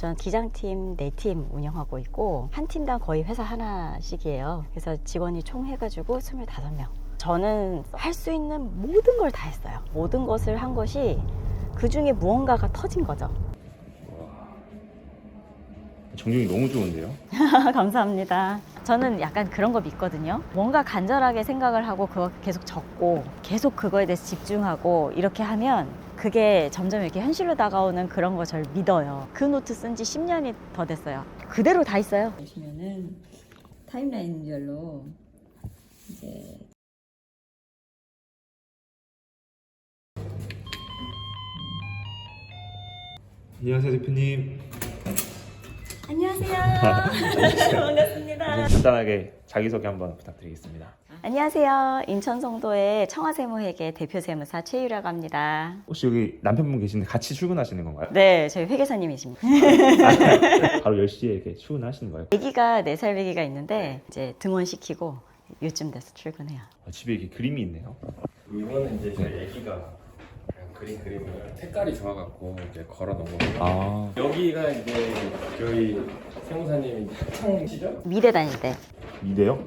저는 기장팀 네 팀 운영하고 있고 한 팀당 거의 회사 하나씩이에요. 그래서 직원이 총 해가지고 25명. 저는 할 수 있는 모든 걸 다 했어요. 모든 것을 한 것이 그 중에 무언가가 터진 거죠. 정력이 너무 좋은데요? 감사합니다. 저는 약간 그런 거 믿거든요. 뭔가 간절하게 생각을 하고 그거 계속 적고 계속 그거에 대해서 집중하고 이렇게 하면 그게 점점 이렇게 현실로 다가오는 그런 거 절 믿어요. 그 노트 쓴 지 10년이 더 됐어요. 그대로 다 있어요. 보시면은 타임라인별로 이제 안녕하세요 대표님. 안녕하세요. 반갑습니다. 간단하게 자기소개 한번 부탁드리겠습니다. 안녕하세요. 인천 송도의 청와세무회계 대표 세무사 최유라고 합니다. 혹시 여기 남편분 계신데 같이 출근하시는 건가요? 네, 저희 회계사님이십니다. 바로 10시에 이렇게 출근하시는 거예요? 아기가 4살 아기가 있는데 이제 등원시키고 요즘 돼서 출근해요. 아, 집에 이렇게 그림이 있네요. 이거는 이제 저희 애기가 그린 그림을 색깔이 좋아갖고 이제 걸어 놓은 거고 아 여기가 이제 저희 세무사님이 학창 시절 미대 다닐 때 미대요?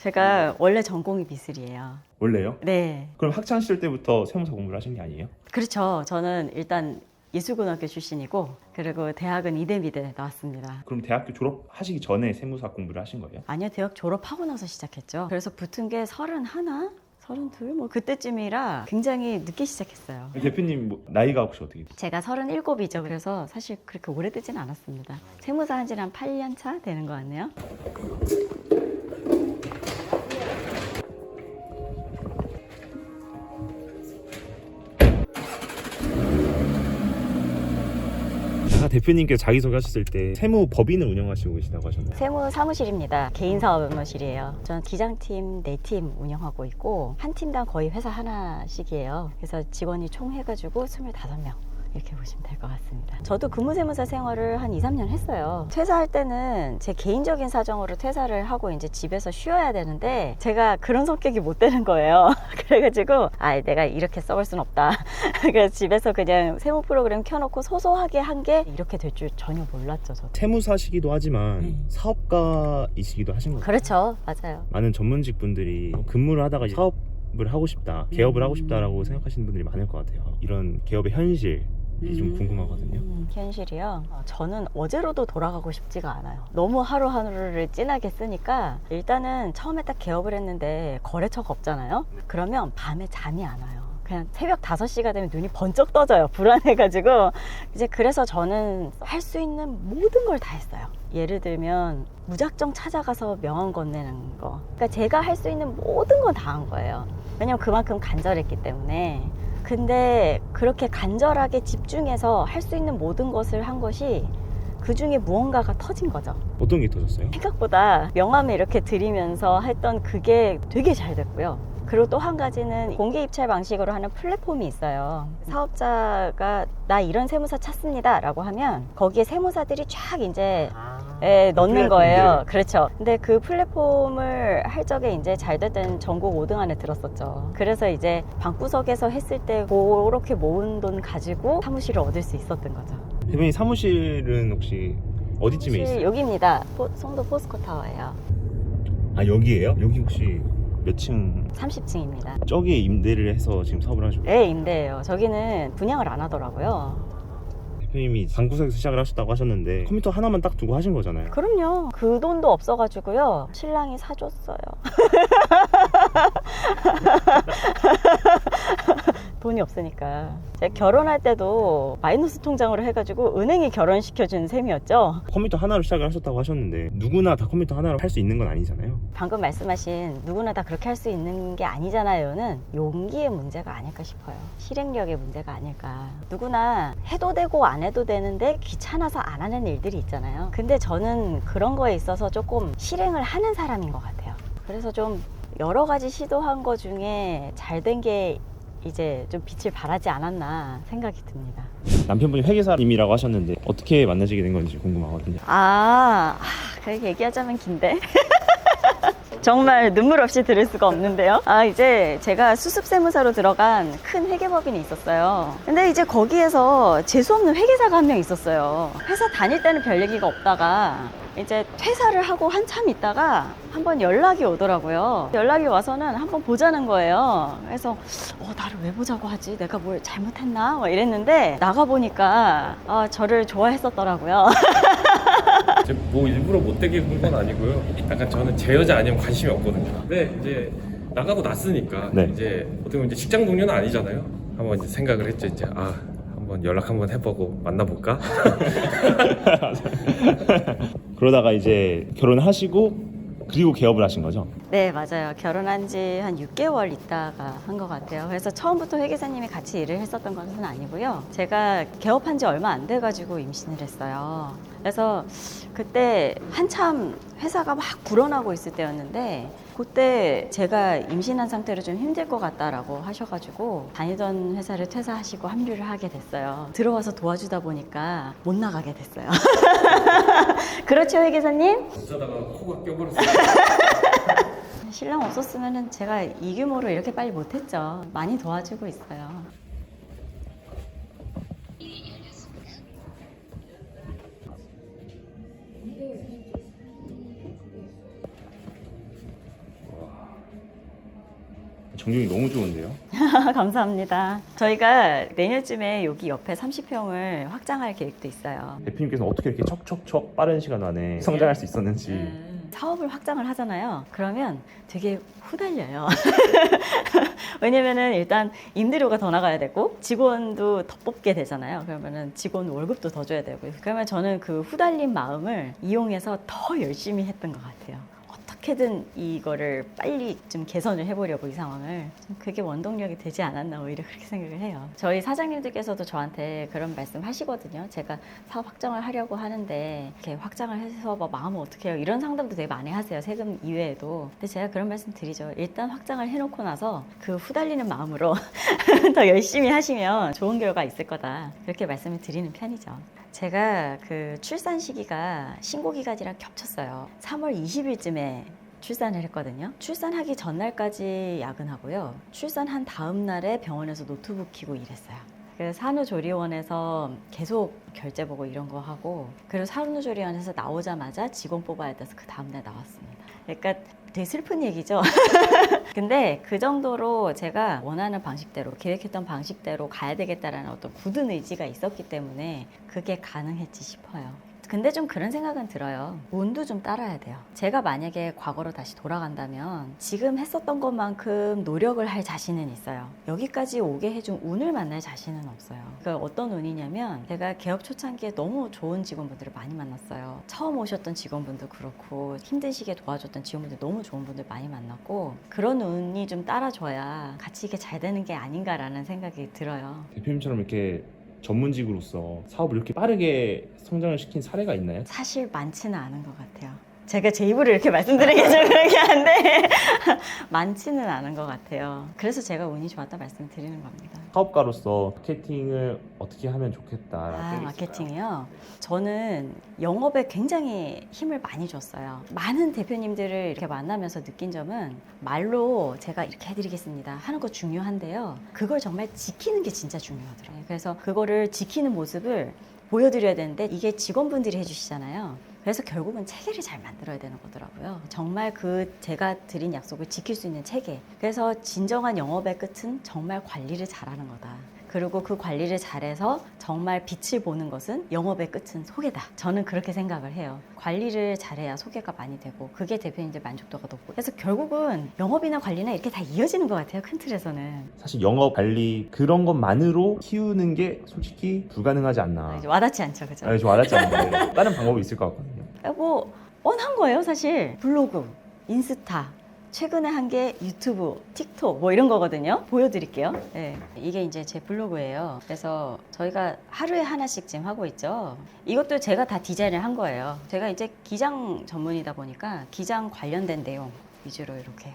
제가 원래 전공이 미술이에요. 원래요? 네, 그럼 학창 시절 때부터 세무사 공부를 하신 게 아니에요? 그렇죠. 저는 일단 예술고등학교 출신이고 그리고 대학은 이대미대 나왔습니다. 그럼 대학교 졸업하시기 전에 세무사 공부를 하신 거예요? 아니요, 대학 졸업하고 나서 시작했죠. 그래서 붙은 게서 른 하나, 서른 둘, 뭐 그때쯤이라 굉장히 늦게 시작했어요. 대표님 뭐, 나이가 혹시 어떻게 되세요? 제가 서른일곱이죠. 그래서 사실 그렇게 오래되진 않았습니다. 세무사 한 지는 한 8년 차 되는 것 같네요. 대표님께서 자기소개하셨을 때 세무 법인을 운영하시고 계시다고 하셨나요? 세무 사무실입니다. 개인 사무실이에요. 저는 기장팀 네 팀 운영하고 있고 한 팀당 거의 회사 하나씩이에요. 그래서 직원이 총 해가지고 25명. 이렇게 보시면 될 것 같습니다. 저도 근무세무사 생활을 한 2, 3년 했어요. 퇴사할 때는 제 개인적인 사정으로 퇴사를 하고 이제 집에서 쉬어야 되는데 제가 그런 성격이 못 되는 거예요. 그래가지고 아 내가 이렇게 써볼 순 없다. 그래서 집에서 그냥 세무 프로그램 켜놓고 소소하게 한 게 이렇게 될 줄 전혀 몰랐죠. 저도. 세무사시기도 하지만 네. 사업가이시기도 하신 거죠? 그렇죠. 맞아요. 많은 전문직 분들이 근무를 하다가 이제 사업 을 하고 싶다, 개업을 하고 싶다라고 생각하시는 분들이 많을 것 같아요. 이런 개업의 현실 이좀 궁금하거든요. 음, 현실이요. 어, 저는 어제로도 돌아가고 싶지가 않아요. 너무 하루하루를 진하게 쓰니까 일단은 처음에 딱 개업을 했는데 거래처가 없잖아요. 그러면 밤에 잠이 안 와요. 그냥 새벽 5시가 되면 눈이 번쩍 떠져요. 불안해가지고. 이제 그래서 저는 할 수 있는 모든 걸 다 했어요. 예를 들면 무작정 찾아가서 명함 건네는 거. 그러니까 제가 할 수 있는 모든 건 다 한 거예요. 왜냐면 그만큼 간절했기 때문에. 근데 그렇게 간절하게 집중해서 할 수 있는 모든 것을 한 것이 그 중에 무언가가 터진 거죠. 어떤 게 터졌어요? 생각보다 명함을 이렇게 드리면서 했던 그게 되게 잘 됐고요. 그리고 또 한 가지는 공개 입찰 방식으로 하는 플랫폼이 있어요. 사업자가 나 이런 세무사 찾습니다 라고 하면 거기에 세무사들이 쫙 이제 예, 넣는 거예요. 그렇죠. 근데 그 플랫폼을 할 적에 이제 잘 됐던 전국 5등 안에 들었었죠. 그래서 이제 방구석에서 했을 때 그렇게 모은 돈 가지고 사무실을 얻을 수 있었던 거죠. 대표님 사무실은 혹시 어디쯤에 사실 있어요? 여기입니다. 포- 송도 포스코 타워예요. 아 여기예요? 여기 혹시 몇 층? 30층입니다. 저기에 임대를 해서 지금 사업을 하시고 네, 임대예요. 저기는 분양을 안 하더라고요. 대표님이 방구석에서 시작을 하셨다고 하셨는데 컴퓨터 하나만 딱 두고 하신 거잖아요. 그럼요. 그 돈도 없어가지고요. 신랑이 사줬어요. 돈이 없으니까. 제가 결혼할 때도 마이너스 통장으로 해가지고 은행이 결혼시켜준 셈이었죠. 컴퓨터 하나로 시작을 하셨다고 하셨는데 누구나 다 컴퓨터 하나로 할 수 있는 건 아니잖아요. 방금 말씀하신 누구나 다 그렇게 할 수 있는 게 아니잖아요는 용기의 문제가 아닐까 싶어요. 실행력의 문제가 아닐까. 누구나 해도 되고 안 해도 되는데 귀찮아서 안 하는 일들이 있잖아요. 근데 저는 그런 거에 있어서 조금 실행을 하는 사람인 것 같아요. 그래서 좀 여러 가지 시도한 거 중에 잘 된 게 이제 좀 빛을 발하지 않았나 생각이 듭니다. 남편분이 회계사님이라고 하셨는데 어떻게 만나시게 된 건지 궁금하거든요. 아, 아 그렇게 얘기하자면 긴데. 정말 눈물 없이 들을 수가 없는데요. 아, 이제 제가 수습세무사로 들어간 큰 회계법인이 있었어요. 근데 이제 거기에서 재수없는 회계사가 한 명 있었어요. 회사 다닐 때는 별 얘기가 없다가 이제 퇴사를 하고 한참 있다가 한번 연락이 오더라고요. 연락이 와서는 한번 보자는 거예요. 그래서 어, 나를 왜 보자고 하지? 내가 뭘 잘못했나? 막 이랬는데 나가 보니까 아, 저를 좋아했었더라고요. 이제 뭐 일부러 못되게 본 건 아니고요. 약간 저는 제 여자 아니면 관심이 없거든요. 근데 이제 나가고 났으니까 네. 이제 어떻게 보면 이제 직장 동료는 아니잖아요. 한번 이제 생각을 했죠. 이제 아 한번 연락 한번 해보고 만나볼까? 그러다가 이제 결혼하시고 그리고 개업을 하신 거죠? 네, 맞아요. 결혼한 지 한 6개월 있다가 한 것 같아요. 그래서 처음부터 회계사님이 같이 일을 했었던 것은 아니고요. 제가 개업한 지 얼마 안 돼가지고 임신을 했어요. 그래서 그때 한참 회사가 막 불어나고 있을 때였는데 그때 제가 임신한 상태로 좀 힘들 것 같다라고 하셔가지고 다니던 회사를 퇴사하시고 합류를 하게 됐어요. 들어와서 도와주다 보니까 못 나가게 됐어요. 그렇죠, 회계사님? 어쩌다가 코가 껴버렸어요. 신랑 없었으면 제가 이 규모로 이렇게 빨리 못했죠. 많이 도와주고 있어요. 정경이 너무 좋은데요? 감사합니다. 저희가 내년쯤에 여기 옆에 30평을 확장할 계획도 있어요. 대표님께서 어떻게 이렇게 척척척 빠른 시간 안에 성장할 수 있었는지 음, 사업을 확장을 하잖아요. 그러면 되게 후달려요. 왜냐면은 일단 임대료가 더 나가야 되고 직원도 더 뽑게 되잖아요. 그러면은 직원 월급도 더 줘야 되고. 그러면 저는 그 후달린 마음을 이용해서 더 열심히 했던 것 같아요. 어떻게든 이거를 빨리 좀 개선을 해보려고 이 상황을 좀 그게 원동력이 되지 않았나 오히려 그렇게 생각을 해요. 저희 사장님들께서도 저한테 그런 말씀 하시거든요. 제가 사업 확장을 하려고 하는데 이렇게 확장을 해서 뭐 마음은 어떻게 해요? 이런 상담도 되게 많이 하세요. 세금 이외에도. 근데 제가 그런 말씀 드리죠. 일단 확장을 해놓고 나서 그 후달리는 마음으로 더 열심히 하시면 좋은 결과 있을 거다. 그렇게 말씀을 드리는 편이죠. 제가 그 출산 시기가 신고 기간이랑 겹쳤어요. 3월 20일쯤에 출산을 했거든요. 출산하기 전날까지 야근하고요. 출산한 다음 날에 병원에서 노트북 키고 일했어요. 그 산후조리원에서 계속 결제 보고 이런 거 하고 그리고 산후조리원에서 나오자마자 직원 뽑아야 돼서 그 다음날 나왔습니다. 그러니까 되게 슬픈 얘기죠. 근데 그 정도로 제가 원하는 방식대로 계획했던 방식대로 가야 되겠다라는 어떤 굳은 의지가 있었기 때문에 그게 가능했지 싶어요. 근데 좀 그런 생각은 들어요. 운도 좀 따라야 돼요. 제가 만약에 과거로 다시 돌아간다면 지금 했었던 것만큼 노력을 할 자신은 있어요. 여기까지 오게 해준 운을 만날 자신은 없어요. 그러니까 어떤 운이냐면 제가 개업 초창기에 너무 좋은 직원분들을 많이 만났어요. 처음 오셨던 직원분도 그렇고 힘든 시기에 도와줬던 직원분들 너무 좋은 분들 많이 만났고 그런 운이 좀 따라줘야 같이 이게 잘 되는 게 아닌가라는 생각이 들어요. 대표님처럼 이렇게 전문직으로서 사업을 이렇게 빠르게 성장을 시킨 사례가 있나요? 사실 많지는 않은 것 같아요. 제가 제 입으로 이렇게 말씀드리기 좀 그렇게 한데 많지는 않은 것 같아요. 그래서 제가 운이 좋았다 말씀드리는 겁니다. 사업가로서 마케팅을 어떻게 하면 좋겠다라는 아, 마케팅이요? 저는 영업에 굉장히 힘을 많이 줬어요. 많은 대표님들을 이렇게 만나면서 느낀 점은 말로 제가 이렇게 해드리겠습니다 하는 거 중요한데요. 그걸 정말 지키는 게 진짜 중요하더라고요. 그래서 그거를 지키는 모습을 보여드려야 되는데 이게 직원분들이 해주시잖아요. 그래서 결국은 체계를 잘 만들어야 되는 거더라고요. 정말 그 제가 드린 약속을 지킬 수 있는 체계. 그래서 진정한 영업의 끝은 정말 관리를 잘하는 거다. 그리고 그 관리를 잘해서 정말 빛을 보는 것은 영업의 끝은 소개다. 저는 그렇게 생각을 해요. 관리를 잘해야 소개가 많이 되고 그게 대표님들 만족도가 높고 그래서 결국은 영업이나 관리나 이렇게 다 이어지는 것 같아요. 큰 틀에서는. 사실 영업 관리 그런 것만으로 키우는 게 솔직히 불가능하지 않나. 아, 이제 와닿지 않죠, 그죠? 아, 좀 와닿지 않는데 다른 방법이 있을 것 같거든요. 뭐 뻔한 거예요, 사실. 블로그, 인스타. 최근에 한 게 유튜브, 틱톡 뭐 이런 거거든요. 보여드릴게요. 네. 이게 이제 제 블로그예요. 그래서 저희가 하루에 하나씩 지금 하고 있죠. 이것도 제가 다 디자인을 한 거예요. 제가 이제 기장 전문이다 보니까 기장 관련된 내용 위주로 이렇게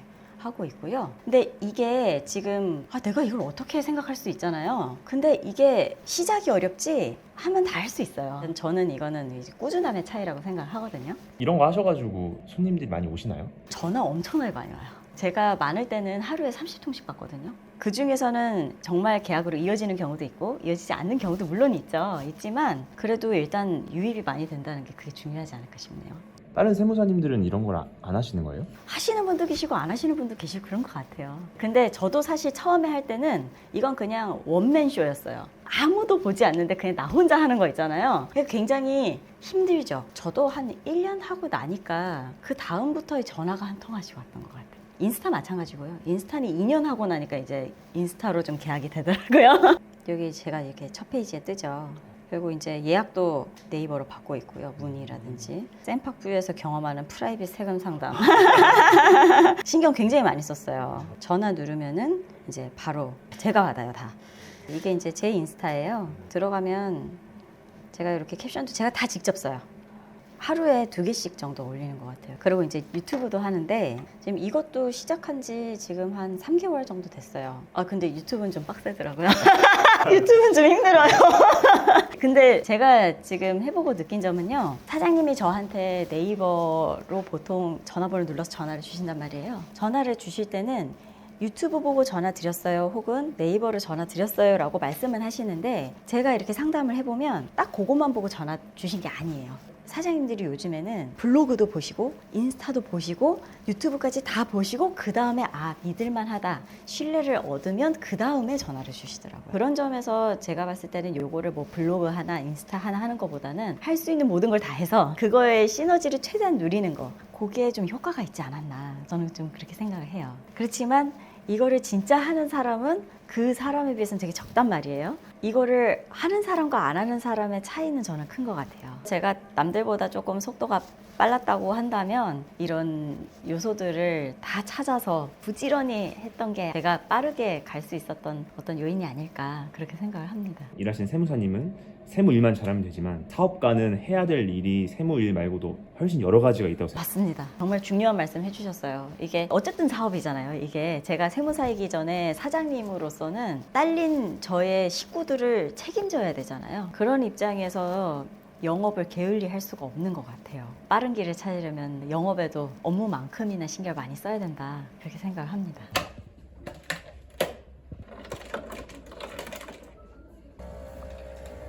하고 있고요. 근데 이게 지금 아, 내가 이걸 어떻게 생각할 수 있잖아요. 근데 이게 시작이 어렵지 하면 다 할 수 있어요. 저는 이거는 이제 꾸준함의 차이라고 생각하거든요. 이런 거 하셔가지고 손님들이 많이 오시나요? 전화 엄청나게 많이 와요. 제가 많을 때는 하루에 30통씩 받거든요. 그 중에서는 정말 계약으로 이어지는 경우도 있고 이어지지 않는 경우도 물론 있죠. 있지만 그래도 일단 유입이 많이 된다는 게 그게 중요하지 않을까 싶네요. 다른 세무사님들은 이런 걸 안 하시는 거예요? 하시는 분도 계시고 안 하시는 분도 계시고 그런 것 같아요. 근데 저도 사실 처음에 할 때는 이건 그냥 원맨 쇼였어요. 아무도 보지 않는데 그냥 나 혼자 하는 거 있잖아요. 굉장히 힘들죠. 저도 한 1년 하고 나니까 그 다음부터 전화가 한 통화씩 왔던 것 같아요. 인스타 마찬가지고요. 인스타는 2년 하고 나니까 이제 인스타로 좀 계약이 되더라고요. 여기 제가 이렇게 첫 페이지에 뜨죠. 그리고 이제 예약도 네이버로 받고 있고요. 문의라든지 샘팍부에서 경험하는 프라이빗 세금 상담. 신경 굉장히 많이 썼어요. 전화 누르면은 이제 바로 제가 받아요 다. 이게 이제 제 인스타예요. 들어가면 제가 이렇게 캡션도 제가 다 직접 써요. 하루에 두 개씩 정도 올리는 것 같아요. 그리고 이제 유튜브도 하는데 지금 이것도 시작한 지 지금 한 3개월 정도 됐어요. 아 근데 유튜브는 좀 빡세더라고요. 유튜브는 좀 힘들어요. 근데 제가 지금 해보고 느낀 점은요. 사장님이 저한테 네이버로 보통 전화번호 눌러서 전화를 주신단 말이에요. 전화를 주실 때는 유튜브 보고 전화 드렸어요 혹은 네이버로 전화 드렸어요 라고 말씀은 하시는데 제가 이렇게 상담을 해보면 딱 그것만 보고 전화 주신 게 아니에요. 사장님들이 요즘에는 블로그도 보시고 인스타도 보시고 유튜브까지 다 보시고 그 다음에 아 믿을만하다 신뢰를 얻으면 그 다음에 전화를 주시더라고요. 그런 점에서 제가 봤을 때는 요거를 뭐 블로그 하나 인스타 하나 하는 것보다는 할 수 있는 모든 걸 다 해서 그거의 시너지를 최대한 누리는 거 거기에 좀 효과가 있지 않았나 저는 좀 그렇게 생각을 해요. 그렇지만 이거를 진짜 하는 사람은 그 사람에 비해서는 되게 적단 말이에요. 이거를 하는 사람과 안 하는 사람의 차이는 저는 큰 것 같아요. 제가 남들보다 조금 속도가 빨랐다고 한다면 이런 요소들을 다 찾아서 부지런히 했던 게 제가 빠르게 갈 수 있었던 어떤 요인이 아닐까 그렇게 생각을 합니다. 일하시는 세무사님은 세무 일만 잘하면 되지만 사업가는 해야 될 일이 세무 일 말고도 훨씬 여러 가지가 있다고 생각해요. 맞습니다. 정말 중요한 말씀 해주셨어요. 이게 어쨌든 사업이잖아요. 이게 제가 세무사이기 전에 사장님으로서는 딸린 저의 식구들을 책임져야 되잖아요. 그런 입장에서 영업을 게을리 할 수가 없는 것 같아요. 빠른 길을 찾으려면 영업에도 업무만큼이나 신경 많이 써야 된다. 그렇게 생각을 합니다.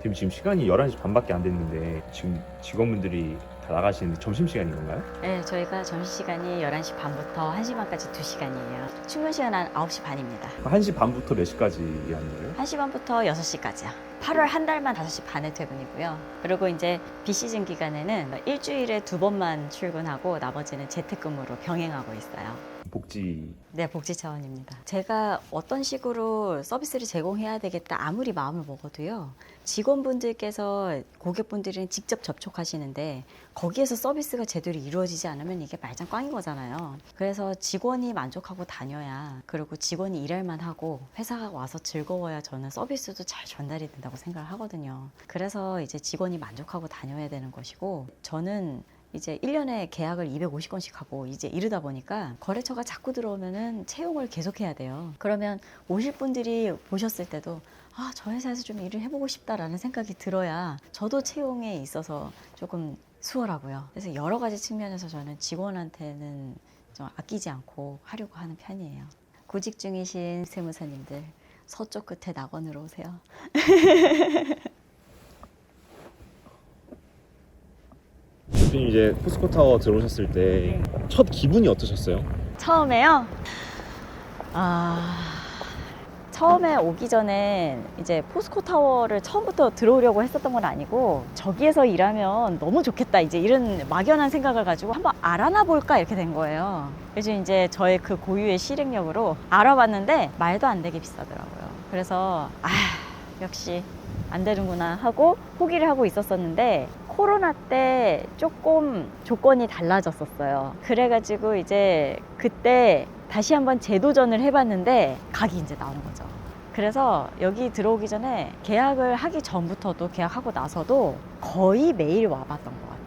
지금 지금 시간이 11시 반밖에 안 됐는데 지금 직원분들이 다 나가시는데 점심시간인 건가요? 네, 저희가 점심시간이 11시 반부터 1시 반까지 2시간이에요. 출근 시간 한 9시 반입니다. 1시 반부터 몇 시까지 일하는 거예요? 1시 반부터 6시까지요. 8월 한 달만 5시 반에 퇴근이고요. 그리고 이제 비시즌 기간에는 뭐 일주일에 두 번만 출근하고 나머지는 재택근무로 병행하고 있어요. 복지 네, 복지 차원입니다. 제가 어떤 식으로 서비스를 제공해야 되겠다 아무리 마음을 먹어도요. 직원분들께서 고객분들은 직접 접촉하시는데 거기에서 서비스가 제대로 이루어지지 않으면 이게 말짱 꽝인 거잖아요. 그래서 직원이 만족하고 다녀야 그리고 직원이 일할만 하고 회사가 와서 즐거워야 저는 서비스도 잘 전달이 된다고 생각을 하거든요. 그래서 이제 직원이 만족하고 다녀야 되는 것이고 저는 이제 1년에 계약을 250건씩 하고 이제 이르다 보니까 거래처가 자꾸 들어오면은 채용을 계속해야 돼요. 그러면 오실 분들이 보셨을 때도 아, 저 회사에서 좀 일을 해보고 싶다라는 생각이 들어야 저도 채용에 있어서 조금 수월하고요. 그래서 여러 가지 측면에서 저는 직원한테는 좀 아끼지 않고 하려고 하는 편이에요. 구직 중이신 세무사님들 서쪽 끝에 낙원으로 오세요. 대표님 이제 포스코 타워 들어오셨을 때 첫 기분이 어떠셨어요? 처음에요. 아 처음에 오기 전에 이제 포스코 타워를 처음부터 들어오려고 했었던 건 아니고 저기에서 일하면 너무 좋겠다 이제 이런 막연한 생각을 가지고 한번 알아나 볼까 이렇게 된 거예요. 그래서 이제 저의 그 고유의 실행력으로 알아봤는데 말도 안 되게 비싸더라고요. 그래서 아 역시 안 되는구나 하고 포기를 하고 있었었는데 코로나 때 조금 조건이 달라졌었어요. 그래가지고 이제 그때 다시 한번 재도전을 해봤는데 각이 이제 나오는 거죠. 그래서 여기 들어오기 전에 계약을 하기 전부터도 계약하고 나서도 거의 매일 와봤던 것 같아요.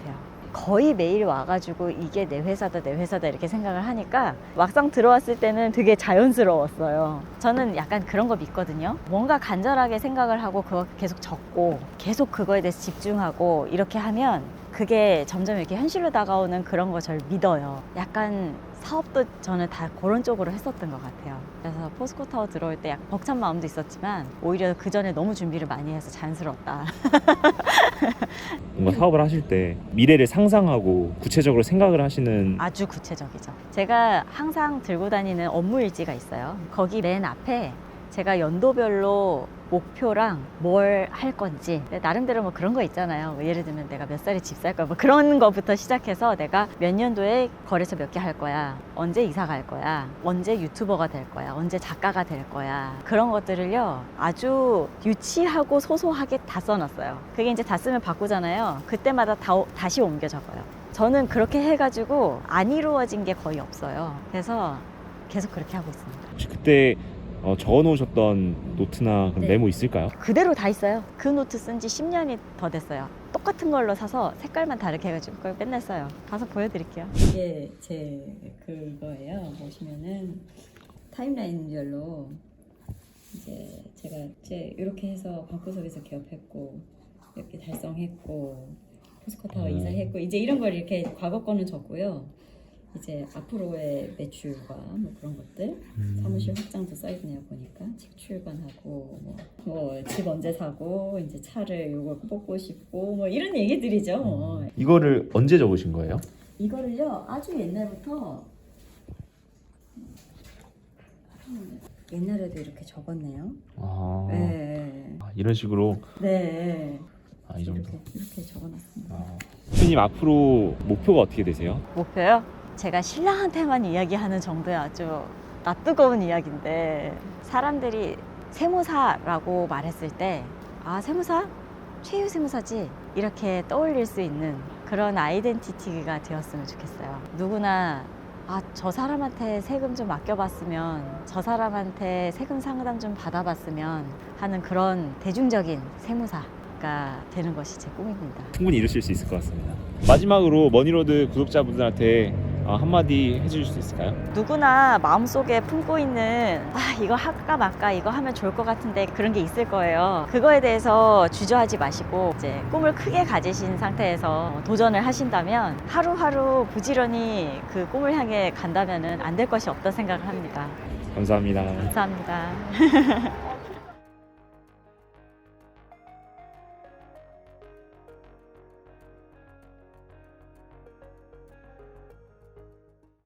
거의 매일 와가지고 이게 내 회사다 내 회사다 이렇게 생각을 하니까 막상 들어왔을 때는 되게 자연스러웠어요. 저는 약간 그런 거 믿거든요. 뭔가 간절하게 생각을 하고 그거 계속 적고 계속 그거에 대해서 집중하고 이렇게 하면 그게 점점 이렇게 현실로 다가오는 그런 거 저를 믿어요. 약간 사업도 저는 다 그런 쪽으로 했었던 것 같아요. 그래서 포스코 타워 들어올 때 약간 벅찬 마음도 있었지만 오히려 그 전에 너무 준비를 많이 해서 자연스러웠다. 뭔가 사업을 하실 때 미래를 상상하고 구체적으로 생각을 하시는 아주 구체적이죠. 제가 항상 들고 다니는 업무 일지가 있어요. 거기 맨 앞에 제가 연도별로 목표랑 뭘 할 건지 나름대로 뭐 그런 거 있잖아요. 뭐 예를 들면 내가 몇 살에 집 살 거야 뭐 그런 거부터 시작해서 내가 몇 년도에 거래처 몇 개 할 거야 언제 이사 갈 거야 언제 유튜버가 될 거야 언제 작가가 될 거야 그런 것들을요 아주 유치하고 소소하게 다 써놨어요. 그게 이제 다 쓰면 바꾸잖아요. 그때마다 다, 다시 옮겨 적어요. 저는 그렇게 해가지고 안 이루어진 게 거의 없어요. 그래서 계속 그렇게 하고 있습니다. 그때 어, 적어놓으셨던 노트나 그런 네. 메모 있을까요? 그대로 다 있어요. 그 노트 쓴 지 10년이 더 됐어요. 똑같은 걸로 사서 색깔만 다르게 해가지고 그걸 맨날 써요. 가서 보여드릴게요. 이게 제 그거예요. 보시면은 타임라인별로 이제 제가 이제 이렇게 해서 방구석에서 개업했고 이렇게 달성했고 포스코타워 음. 이사했고 이제 이런 걸 이렇게 과거 거는 적고요. 이제 앞으로의 매출과 뭐 그런 것들 사무실 확장도 써있네요 보니까 책 출간하고 뭐집 언제 사고 이제 차를 요걸 뽑고 싶고 뭐 이런 얘기들이죠 뭐. 이거를 언제 적으신 거예요? 이거를요 아주 옛날부터 음, 옛날에도 이렇게 적었네요 아, 네, 아, 이런 식으로 네. 아, 이 정도. 이렇게, 이렇게 적어놨습니다 아. 대표님 앞으로 목표가 어떻게 되세요? 목표요? 제가 신랑한테만 이야기하는 정도의 아주 낯뜨거운 이야기인데 사람들이 세무사라고 말했을 때 아 세무사? 최유 세무사지 이렇게 떠올릴 수 있는 그런 아이덴티티가 되었으면 좋겠어요 누구나 아 저 사람한테 세금 좀 맡겨봤으면 저 사람한테 세금 상담 좀 받아봤으면 하는 그런 대중적인 세무사가 되는 것이 제 꿈입니다 충분히 이루실 수 있을 것 같습니다. 마지막으로 머니로드 구독자분들한테 아, 한마디 해주실 수 있을까요? 누구나 마음속에 품고 있는 아 이거 할까 말까 이거 하면 좋을 것 같은데 그런 게 있을 거예요 그거에 대해서 주저하지 마시고 이제 꿈을 크게 가지신 상태에서 도전을 하신다면 하루하루 부지런히 그 꿈을 향해 간다면은 안될 것이 없다 생각을 합니다 감사합니다. 감사합니다